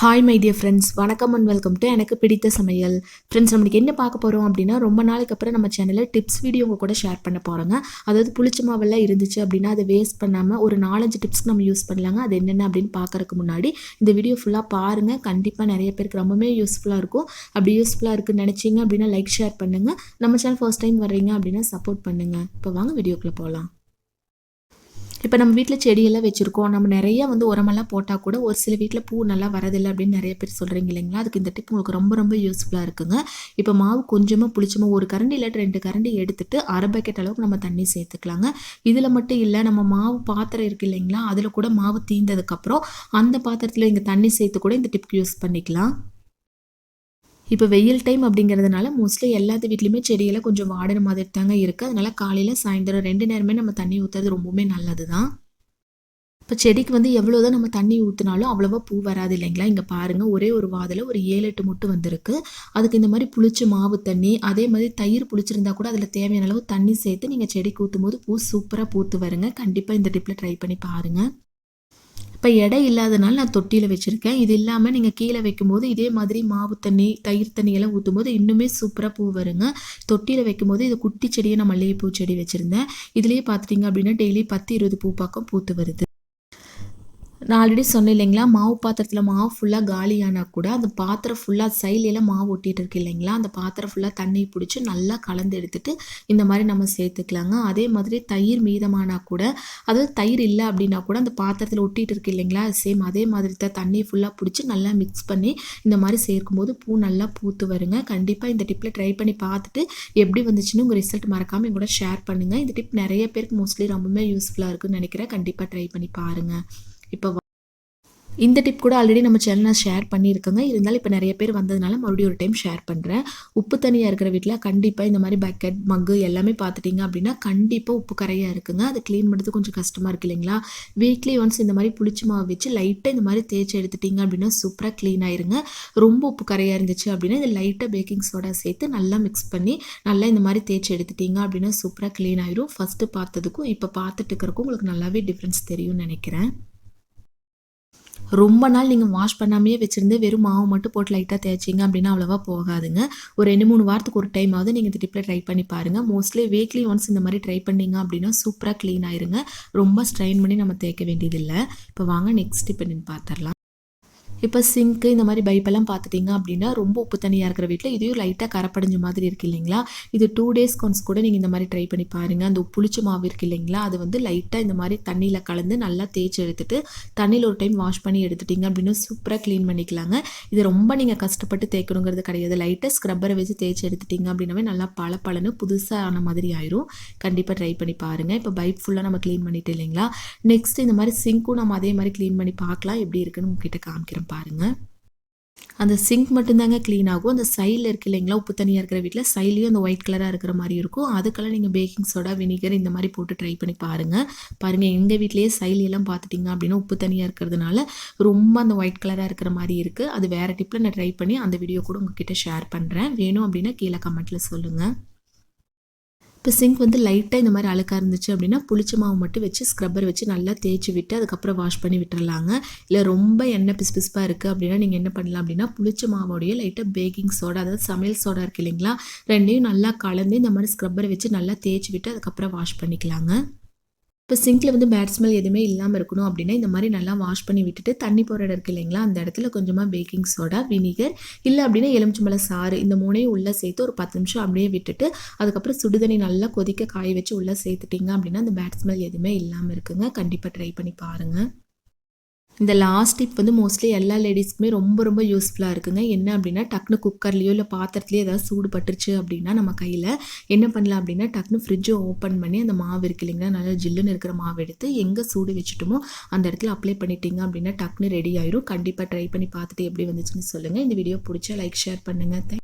Hi my dear friends வணக்கம் and welcome to எனக்கு பிடித்த சமையல். ஃப்ரெண்ட்ஸ் நம்மளுக்கு என்ன பார்க்க போகிறோம் அப்படின்னா ரொம்ப நாளைக்கு அப்புறம் நம்ம சேனலில் டிப்ஸ் வீடியோ உங்கள் கூட ஷேர் பண்ண போகிறோங்க அதாவது புளிச்ச மாவெல்லாம் இருந்துச்சு அப்படின்னா அதை வேஸ்ட் பண்ணாமல் ஒரு நாலஞ்சு டிப்ஸ் நம்ம யூஸ் பண்ணலாங்க. அது என்னென்ன அப்படின்னு பார்க்கறதுக்கு முன்னாடி இந்த வீடியோ ஃபுல்லாக பாருங்கள் கண்டிப்பாக நிறைய பேருக்கு ரொம்பவே யூஸ்ஃபுல்லாக இருக்கும். அப்படி யூஸ்ஃபுல்லாக இருக்குன்னு நினச்சிங்க அப்படின்னா லைக் ஷேர் பண்ணுங்கள் நம்ம சேனல் ஃபர்ஸ்ட் டைம் வர்றீங்க அப்படின்னா சப்போர்ட் பண்ணுங்கள் இப்போ வாங்க வீடியோக்குள்ளே போகலாம். இப்போ நம்ம வீட்டில் செடியெல்லாம் வச்சுருக்கோம். நம்ம நிறைய வந்து உரமெல்லாம் போட்டால் கூட ஒரு சில வீட்டில் பூ நல்லா வரதில்லை அப்படின்னு நிறைய பேர் சொல்கிறீங்க இல்லைங்களா? அதுக்கு இந்த டிப் உங்களுக்கு ரொம்ப ரொம்ப யூஸ்ஃபுல்லாக இருக்குங்க. இப்போ மாவு கொஞ்சமாக புளிச்சமா ஒரு கரண்டி இல்லை ரெண்டு கரண்டி எடுத்துட்டு அரை பக்கெட் அளவுக்கு நம்ம தண்ணி சேர்த்துக்கலாங்க. இதில் மட்டும் இல்லை நம்ம மாவு பாத்திரம் இருக்குது இல்லைங்களா? அதில் கூட மாவு தீந்ததுக்கப்புறம் அந்த பாத்திரத்தில் இங்கே தண்ணி சேர்த்து கூட இந்த டிப்க்கு யூஸ் பண்ணிக்கலாம். இப்போ வெயில் டைம் அப்படிங்கிறதுனால மோஸ்ட்லி எல்லாத்து வீட்லேயுமே செடியெல்லாம் கொஞ்சம் வாடின மாதிரி தாங்க இருக்குது அதனால காலையில் சாயந்தரம் ரெண்டு நேரமே நம்ம தண்ணி ஊற்றுறது ரொம்பவுமே நல்லது தான் இப்போ செடிக்கு வந்து எவ்வளோ தான் நம்ம தண்ணி ஊற்றினாலும் அவ்வளோவா பூ வராது இல்லைங்களா? இங்கே பாருங்கள் ஒரே ஒரு வாதில் ஒரு ஏழு எட்டு முட்டு வந்திருக்கு. அதுக்கு இந்த மாதிரி புளிச்ச மாவு தண்ணி அதே மாதிரி தயிர் புளிச்சிருந்தா கூட அதில் தேவையான அளவு தண்ணி சேர்த்து நீங்கள் செடிக்கு ஊற்றும் போது பூ சூப்பராக பூத்து வருங்க. கண்டிப்பாக இந்த டிப்பில் ட்ரை பண்ணி பாருங்கள் இப்போ எடை இல்லாதனால நான் தொட்டியில் வச்சுருக்கேன். இது இல்லாமல் நீங்கள் கீழே வைக்கும்போது இதே மாதிரி மாவு தண்ணி தயிர் தண்ணி எல்லாம் ஊற்றும் போது இன்னுமே சூப்பராக பூ வருங்க. தொட்டியில் வைக்கும்போது இது குட்டி செடியை நான் மல்லிகைப்பூ செடி வச்சுருந்தேன். இதுலேயே பார்த்துட்டிங்க அப்படின்னா டெய்லி பத்து இருபது பூ பக்கம் பூத்து வருது. நான் ஆல்ரெடி சொன்னேன் இல்லைங்களா? மாவு பாத்திரத்தில் மாவு ஃபுல்லாக காலியானால் கூட அந்த பாத்திரம் ஃபுல்லாக சைட்லலாம் மாவு ஒட்டிகிட்டு இருக்கு இல்லைங்களா? அந்த பாத்திரம் ஃபுல்லாக தண்ணி பிடிச்சி நல்லா கலந்து எடுத்துகிட்டு இந்த மாதிரி நம்ம சேர்த்துக்கலாங்க. அதே மாதிரி தயிர் மீதமானால் கூட அதாவது தயிர் இல்லை அப்படின்னா கூட அந்த பாத்திரத்தில் ஒட்டிகிட்டு இருக்கு இல்லைங்களா? சேம் அதே மாதிரி தான் தண்ணி ஃபுல்லாக பிடிச்சி நல்லா மிக்ஸ் பண்ணி இந்த மாதிரி சேர்க்கும்போது பூ நல்லா பூத்து வருங்க. கண்டிப்பாக இந்த டிப்பில் ட்ரை பண்ணி பார்த்துட்டு எப்படி வந்துச்சுன்னு உங்கள் ரிசல்ட் மறக்காமல் எங்கூட ஷேர் பண்ணுங்கள் இந்த டிப் நிறைய பேருக்கு மோஸ்ட்லி ரொம்பவே யூஸ்ஃபுல்லாக இருக்குன்னு நினைக்கிறேன். கண்டிப்பாக ட்ரை பண்ணி பாருங்கள் இப்போ இந்த டிப் கூட ஆல்ரெடி நம்ம சேனலில் ஷேர் பண்ணியிருக்கோங்க. இருந்தாலும் இப்போ நிறைய பேர் வந்ததுனால மறுபடியும் ஒரு டைம் ஷேர் பண்ணுறேன் உப்பு தனியாக இருக்கிற வீட்டில் கண்டிப்பாக இந்த மாதிரி பக்கெட் மக்கு எல்லாமே பார்த்துட்டிங்க அப்படின்னா கண்டிப்பாக உப்பு கரையாக இருக்குங்க. அது க்ளீன் பண்ணுறது கொஞ்சம் கஷ்டமாக இருக்கு இல்லைங்களா? வீக்லி ஒன்ஸ் இந்த மாதிரி புளிச்சு மாவு வச்சு லைட்டாக இந்த மாதிரி தேய்ச்சி எடுத்துட்டிங்க அப்படின்னா சூப்பராக க்ளீன் ஆயிருங்க. ரொம்ப உப்பு கரையாக இருந்துச்சு அப்படின்னா இந்த லைட்டாக பேக்கிங் சோடா சேர்த்து நல்லா மிக்ஸ் பண்ணி நல்லா இந்த மாதிரி தேய்ச்சி எடுத்துட்டிங்க அப்படின்னா சூப்பராக க்ளீன் ஆயிரும். ஃபஸ்ட்டு பார்த்ததுக்கும் இப்போ பார்த்துட்டு இருக்கிறக்கும் உங்களுக்கு நல்லாவே டிஃப்ரென்ஸ் தெரியும்னு நினைக்கிறேன். ரொம்ப நாள் நீங்கள் வாஷ் பண்ணாமையே வச்சுருந்து வெறும் மாவு மட்டும் போட்டு லைட்டாக தேய்ச்சிங்க அப்படின்னா அவ்வளோவா போகாதுங்க. ஒரு ரெண்டு மூணு வாரத்துக்கு ஒரு டைமாவது நீங்கள் இந்த டிப்பில் ட்ரை பண்ணி பாருங்கள் மோஸ்ட்லி வீக்லி ஒன்ஸ் இந்த மாதிரி ட்ரை பண்ணிங்க அப்படின்னா சூப்பராக க்ளீன் ஆயிருங்க. ரொம்ப ஸ்ட்ரைன் பண்ணி நம்ம தேய்க்க வேண்டியதில்லை. இப்போ வாங்க நெக்ஸ்ட் டிப் என்னென்னு பார்த்துடலாம் இப்போ சிங்க்கு இந்த மாதிரி பைப்பெல்லாம் பார்த்துட்டிங்க அப்படின்னா ரொம்ப உப்பு தண்ணியாக இருக்கிற வீட்டில் இதையும் லைட்டாக கரப்படைஞ்ச மாதிரி இருக்குது இல்லைங்களா? இது டூ டேஸ் கொன்ஸ் கூட நீங்கள் இந்த மாதிரி ட்ரை பண்ணி பாருங்கள் அந்த புளிச்ச மாவு இருக்குது இல்லைங்களா? அது வந்து லைட்டாக இந்த மாதிரி தண்ணியில் கலந்து நல்லா தேய்ச்சி எடுத்துட்டு தண்ணியில் ஒரு டைம் வாஷ் பண்ணி எடுத்துட்டிங்க அப்படின்னு சூப்பராக க்ளீன் பண்ணிக்கலாங்க. இது ரொம்ப நீங்கள் கஷ்டப்பட்டு தேய்க்கணுங்கிறது கிடையாது. லைட்டாக ஸ்க்ரப்பரை வச்சு தேய்ச்சி எடுத்துட்டிங்க அப்படின்னாவே நல்லா பல பலன்னு புதுசாக ஆன மாதிரி ஆயிரும். கண்டிப்பாக ட்ரை பண்ணி பாருங்கள் இப்போ பைப் ஃபுல்லாக நம்ம க்ளீன் பண்ணிட்டு இல்லைங்களா? நெக்ஸ்ட் இந்த மாதிரி சிங்க்கும் நம்ம அதே மாதிரி க்ளீன் பண்ணி பார்க்கலாம் எப்படி இருக்குன்னு உங்ககிட்ட காமிக்கிறோம் பாருங்கள் அந்த சிங்க் மட்டும்தாங்க க்ளீன் ஆகும். அந்த சைடில் இருக்கு இல்லைங்களா உப்பு தனியாக இருக்கிற வீட்டில் சைட்லேயும் அந்த ஒயிட் கலராக இருக்கிற மாதிரி இருக்கும். அதுக்கெல்லாம் நீங்கள் பேக்கிங் சோடா வினிகர் இந்த மாதிரி போட்டு ட்ரை பண்ணி பாருங்கள் பாருங்கள் எங்கள் வீட்லேயே சைட்லெல்லாம் பார்த்துட்டிங்க அப்படின்னா உப்பு தனியாக இருக்கிறதுனால ரொம்ப அந்த ஒயிட் கலராக இருக்கிற மாதிரி இருக்குது அது வேறு டிப்பில் நான் ட்ரை பண்ணி அந்த வீடியோ கூட உங்ககிட்ட ஷேர் பண்ணுறேன் வேணும் அப்படின்னா கீழே கமெண்ட்டில் சொல்லுங்கள் இப்போ சிங்க் வந்து லைட்டாக இந்த மாதிரி அழுக்காக இருந்துச்சு அப்படின்னா புளிச்ச மாவு மட்டும் வச்சு ஸ்க்ரப்பர் வச்சு நல்லா தேய்ச்சி விட்டு அதுக்கப்புறம் வாஷ் பண்ணி விட்டுறலாங்க. இல்லை ரொம்ப எண்ணெய் பிசு பிசுப்பாக இருக்குது அப்படின்னா நீங்கள் என்ன பண்ணலாம் அப்படின்னா புளிச்ச மாவோடைய லைட்டாக பேக்கிங் சோடா அதாவது சமையல் சோடா இருக்குது இல்லைங்களா? ரெண்டையும் நல்லா கலந்து இந்த மாதிரி ஸ்க்ரப்பரை வச்சு நல்லா தேய்ச்சி விட்டு அதுக்கப்புறம் வாஷ் பண்ணிக்கலாங்க. இப்போ சிங்கில் வந்து பேட் ஸ்மெல் எதுவுமே இல்லாமல் இருக்கணும் அப்படின்னா இந்த மாதிரி நல்லா வாஷ் பண்ணி விட்டுட்டு தண்ணி போகிற இடம் இருக்குது இல்லைங்களா? அந்த இடத்துல கொஞ்சமாக பேக்கிங் சோடா வினிகர் இல்லை அப்படின்னா எலுமிச்சம்பழ சாறு இந்த மூணையும் உள்ளே சேர்த்து ஒரு பத்து நிமிஷம் அப்படியே விட்டுட்டு அதுக்கப்புறம் சுடுதண்ணி நல்லா கொதிக்க காய வச்சு உள்ளே சேர்த்துட்டிங்க அப்படின்னா அந்த பேட் ஸ்மெல் எதுவுமே இல்லாமல் இருக்குங்க. கண்டிப்பாக ட்ரை பண்ணி பாருங்கள் இந்த லாஸ்ட் டிப் வந்து மோஸ்ட்லி எல்லா லேடிஸ்க்குமே ரொம்ப ரொம்ப யூஸ்ஃபுல்லாக இருக்குங்க. என்ன அப்படின்னா டக்குனு குக்கர்லேயோ இல்லை பாத்திரத்துலேயோ ஏதாவது சூடு பட்டுருச்சு அப்படின்னா நம்ம கையில் என்ன பண்ணலாம் அப்படின்னா டக்குனு ஃப்ரிட்ஜை ஓப்பன் பண்ணி அந்த மாவு இருக்கு இல்லைங்களா நல்லா ஜில்லுன்னு இருக்கிற மாவு எடுத்து எங்கே சூடு வச்சுட்டோமோ அந்த இடத்துல அப்ளை பண்ணிட்டீங்க அப்படின்னா டக்குனு ரெடி ஆயிரும். கண்டிப்பாக ட்ரை பண்ணி பார்த்துட்டு எப்படி வந்துச்சுன்னு சொல்லுங்கள் இந்த வீடியோ பிடிச்சா லைக் ஷேர் பண்ணுங்கள்